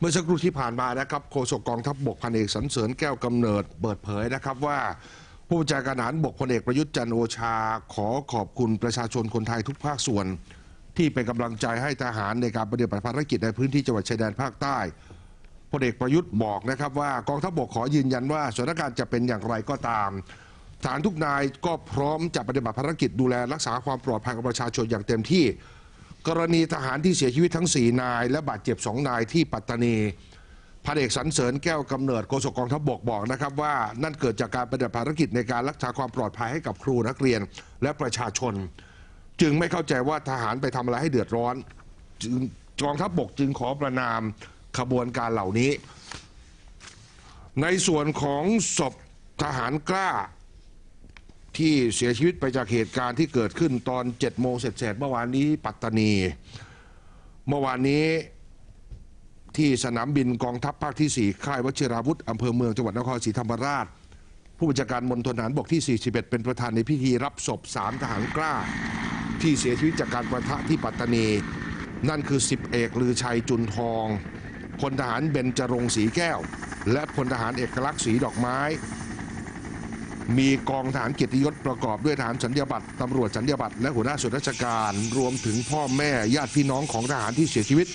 เมื่อสักครู่ที่ผ่านมานะครับโฆษกกองทัพบกพันเอกสันเสริญแก้วกำเนิดเปิดเผยนะครับว่า ผู้บัญชาการทหารบกพลเอกประยุทธ์จันโอชา ขอขอบคุณประชาชนคนไทยทุกภาคส่วน ที่เป็นกำลังใจให้ทหารในการปฏิบัติภารกิจในพื้นที่จังหวัดชายแดนภาคใต้พลเอกประยุทธ์บอกนะครับว่ากองทัพบกขอยืนยันว่าสถานการณ์จะเป็นอย่างไรก็ตามทหารทุกนายก็พร้อมจะปฏิบัติภารกิจดูแลรักษาความปลอดภัยของประชาชนอย่างเต็มที่ กรณีทหารที่เสียชีวิตทั้ง 4 นาย และบาดเจ็บ 2 นายที่ปัตตานีพันเอกสันเสริญแก้วกำเนิดโฆษกกองทัพบกบอกนะครับว่านั่นเกิดจากการปฏิบัติภารกิจในการรักษาความปลอดภัยให้กับครูนักเรียนและประชาชน จึงไม่เข้าใจว่าทหารไปทำอะไรให้เดือดร้อนจกองทัพบกจึงขอประนามขบวนการเหล่านี้ ในส่วนของศพทหารกล้า ที่เสียชีวิตไปจากเหตุการณ์ที่เกิดขึ้นตอน7โมงเสร็จๆเมื่อวานนี้ปัตตานี เมื่อวานนี้ที่สนามบินกองทัพภาคที่ 4 ค่ายวชิราวุธอำเภอเมืองจังหวัดนครศรีธรรมราช ผู้บัญชาการมณฑลทหารบกที่ 41 เป็นประธานในพิธีรับศพสามทหารกล้า ที่เสียชีวิตจากการประทะที่ปัตตานี นั่นคือ 10 เอกลือชัยจุนทองพลทหารเบญจรงค์ศรีแก้ว และพลทหารเอกลักษณ์ศรีดอกไม้ มีกองทหารเกียรติยศประกอบด้วยทหารสัญญาบัตรตำรวจสัญญาบัตรและหัวหน้าส่วนราชการ รวมถึงพ่อแม่ญาติพี่น้องของทหารที่เสียชีวิต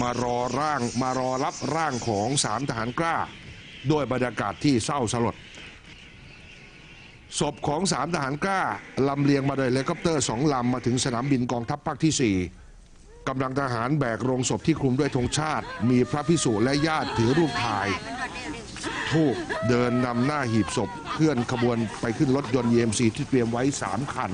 มารอร่างมารอรับร่างของสามทหารกล้า ด้วยบรรยากาศที่เศร้าสลดศพของสามทหารกล้าลำเลียงมาโดยเฮลิคอปเตอร์สองลำมาถึงสนามบินกองทัพภาคที่ 4กำลังทหารแบกโรงศพที่คลุมด้วยธงชาติ มีพระพิสุและญาติถือรูปถ่าย ทูบเดินนำหน้าหีบศพเคลื่อนขบวนไปขึ้นรถยนต์ EMC ที่เตรียมไว้ 3 คัน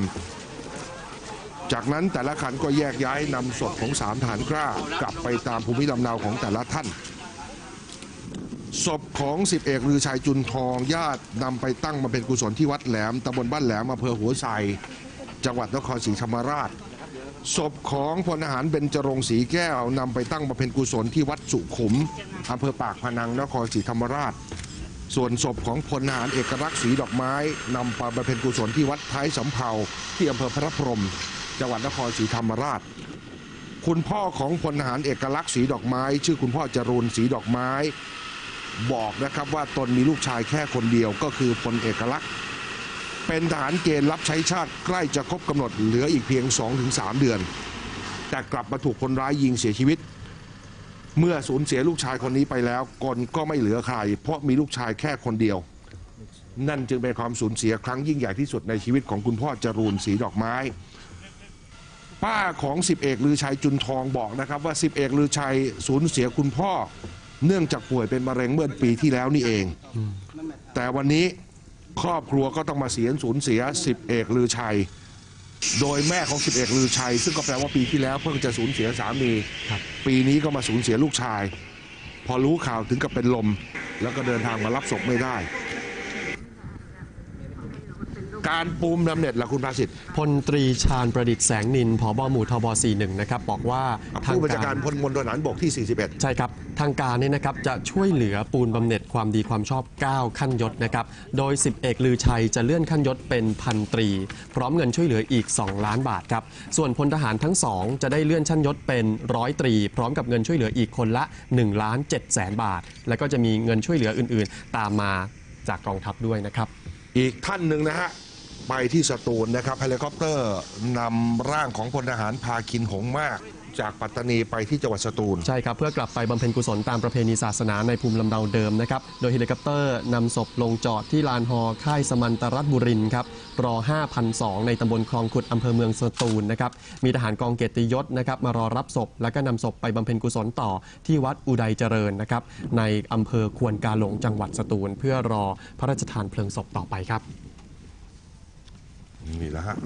จากนั้นแต่ละคันก็แยกย้ายนำศพของสามฐานกล้ากลับไปตามภูมิลำเนาของแต่ละท่านศพของสิบเอกลือชัยจุนทองญาตินำไปตั้งมาเป็นกุศลที่วัดแหลมตำบลบ้านแหลมอำเภอหัวไซจังหวัดนครศรีธรรมราชศพของพลทหารเบญจรงศรีแก้วนำไปตั้งมาเป็นกุศลที่วัดสุขุมอำเภอปากพนังนครศรีธรรมราช ส่วนศพของพลทหารเอกลักษณ์ศรีดอกไม้นำไปบำเพ็ญกุศลที่วัดท้ายสำเภาที่อำเภอพระพรหมจังหวัดนครศรีธรรมราช คุณพ่อของพลทหารเอกลักษณ์ศรีดอกไม้ ชื่อคุณพ่อจรูนศรีดอกไม้ บอกนะครับว่าตนมีลูกชายแค่คนเดียวก็คือพลเอกลักษณ์ เป็นทหารเกณฑ์รับใช้ชาติใกล้จะครบกำหนดเหลืออีกเพียง 2-3 เดือน แต่กลับมาถูกคนร้ายยิงเสียชีวิต เมื่อสูญเสียลูกชายคนนี้ไปแล้วกลก็ไม่เหลือใคร เพราะมีลูกชายแค่คนเดียว นั่นจึงเป็นความสูญเสียครั้งยิ่งใหญ่ที่สุดในชีวิตของคุณพ่อจรูนสีดอกไม้ ป้าของสิบเอกลือชัยจุนทองบอกนะครับว่าสิบเอกลือชัยสูญเสียคุณพ่อ เนื่องจากป่วยเป็นมะเร็งเมื่อปีที่แล้วนี่เอง แต่วันนี้ครอบครัวก็ต้องมาเสียสูญเสียสิบเอกลือชัย โดยแม่ของสิบเอกลือชัย ซึ่งก็แปลว่าปีที่แล้วเพิ่งจะสูญเสียสามีปีนี้ก็มาสูญเสียลูกชาย พอรู้ข่าวถึงกับเป็นลม แล้วก็เดินทางมารับศพไม่ได้ การปูมบำเหน็จล่ะคุณภาสิทธิ์พลตรีชาญประดิษฐ์แสงนินผบหมู่ทบ 41 นะครับ บอกว่าทางผู้บัญชาการการพลมณฑลทหารบกที่ 41 ใช่ครับ ทางการเนี่ยนะครับจะช่วยเหลือปูนบำเหน็จความดีความชอบ 9 ขั้นยศนะครับ โดย 10 เอกลือชัยจะเลื่อนขั้นยศเป็นพันตรี พร้อมเงินช่วยเหลืออีก 2 ล้านบาทครับ ส่วนพลทหารทั้งสองจะได้เลื่อนชั้นยศเป็นร้อยตรี พร้อมกับเงินช่วยเหลืออีกคนละ1ล้าน7แสนบาท แล้วก็จะมีเงินช่วยเหลืออื่น ๆ ตามมาจากกองทัพด้วยนะครับ อีกท่านหนึ่งนะฮะ ไปที่สตูลนะครับเฮลิคอปเตอร์นำร่างของพลทหารพาคินหงมาก จากปัตตานีไปที่จังหวัดสตูล ใช่ครับ เพื่อกลับไปบำเพ็ญกุศลตามประเพณีศาสนาในภูมิลำเนาเดิมนะครับ โดยเฮลิคอปเตอร์นำศพลงจอดที่ลานฮอค่ายสมันตรัตบุรินทร์ครับรอ5,002ในตำบลคลองขุดอำเภอเมืองสตูลนะครับมีทหารกองเกียรติยศนะครับมารอรับศพ แล้วก็นำศพไปบำเพ็ญกุศลต่อที่วัดอุดัยเจริญนะครับในอำเภอควนกาหลงจังหวัดสตูล เพื่อรอพระราชทานเพลิงศพต่อไปครับ นี่แหละฮะ